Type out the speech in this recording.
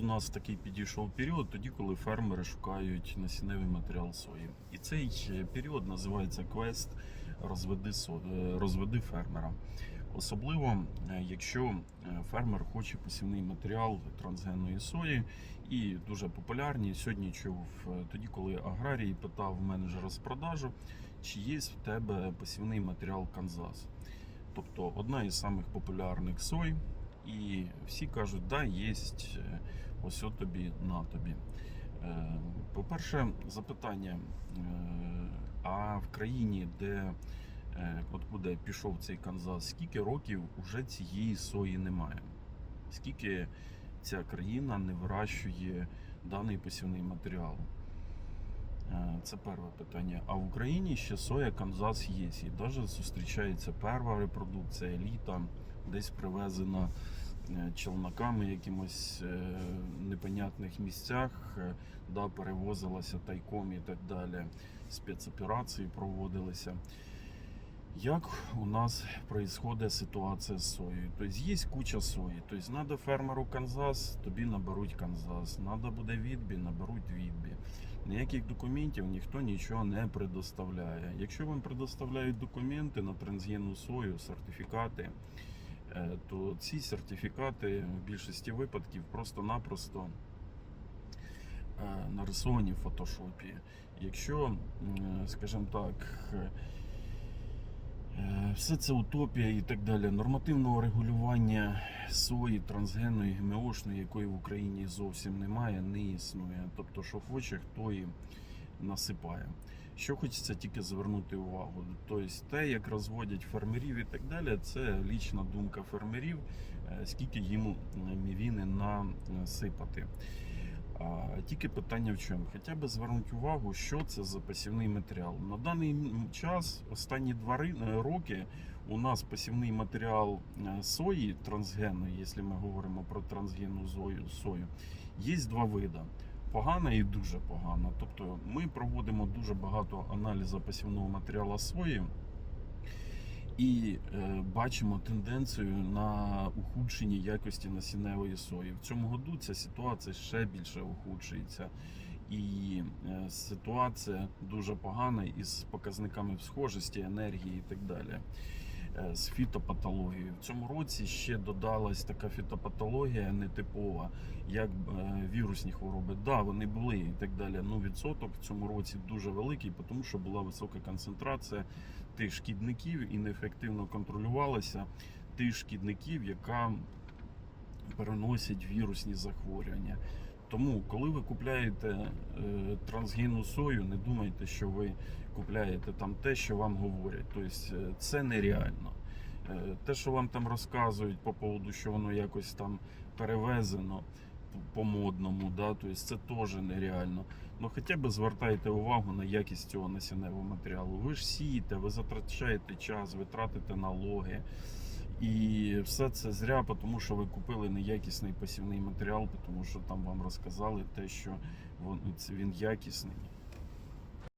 у нас такий підійшов період, тоді, коли фермери шукають насінневий матеріал сої. І цей е, період називається квест розведи, со- е, розведи фермера. Особливо, е, якщо фермер хоче посівний матеріал трансгенної сої, і дуже популярні. Сьогодні чув тоді, коли аграрій питав менеджера з продажу, чи є в тебе посівний матеріал Канзас. Тобто одна із самих популярних сой. І всі кажуть, да, є, ось от тобі на тобі. Е, По-перше, запитання: е, а в країні, де е, от куди пішов цей Канзас, скільки років уже цієї сої немає? Скільки ця країна не вирощує даний посівний матеріал? Це перше питання. А в Україні ще соя Канзас є. І навіть зустрічається перша репродукція еліта, десь привезена челноками якимось е, непонятних місцях, е, да, перевозилася тайком і так далі. Спецоперації проводилися. Як у нас происходит ситуація з соєю? Тобто є куча сої. Тобто треба фермеру Канзас, тобі наберуть Канзас. Треба буде відбі, наберуть відбі. Ніяких документів ніхто нічого не предоставляє. Якщо вам предоставляють документи на трансгенну сою, сертифікати, е, то ці сертифікати в більшості випадків просто-напросто е, нарисовані в фотошопі. Якщо, скажімо так, е, Е, Все це утопія і так далі. Нормативного регулювання сої, трансгенної, ГМОшної, якої в Україні зовсім немає, не існує. Тобто, що хоче, хто і насипає. Що хочеться тільки звернути увагу. Тобто, те, як розводять фермерів і так далі, це лічна думка фермерів, е, скільки їм е, мівіни насипати. Тільки питання в чому? Хоча б звернути увагу, що це за посівний матеріал. На даний час, останні два е, роки, у нас посівний матеріал сої трансгенної, якщо ми говоримо про трансгенну сою, є два види. Погана і дуже погана. Тобто ми проводимо дуже багато аналізу посівного матеріалу сої. І е, бачимо тенденцію на ухудшення якості насінневої сої. В цьому году ця ситуація ще більше ухудшується. І е, ситуація дуже погана із показниками схожості, енергії і так далі. Е, з фітопатологією. В цьому році ще додалась така фітопатологія нетипова, як е, вірусні хвороби. Да, вони були і так далі. Ну, відсоток в цьому році дуже великий, тому що була висока концентрація тих шкідників і неефективно контролювалася тих шкідників, яка переносять вірусні захворювання. Тому, коли ви купляєте е, трансгенну сою, не думайте, що ви купляєте там те, що вам говорять. Тобто е, це нереально. Е, Те, що вам там розказують по поводу, що воно якось там перевезено по модному, да, тобто це теж нереально. Ну хоча б звертайте увагу на якість цього насінневого матеріалу. Ви ж сієте, ви затрачаєте час, ви тратите налоги. І все це зря, тому що ви купили неякісний посівний матеріал, тому що там вам розказали те, що він, він якісний.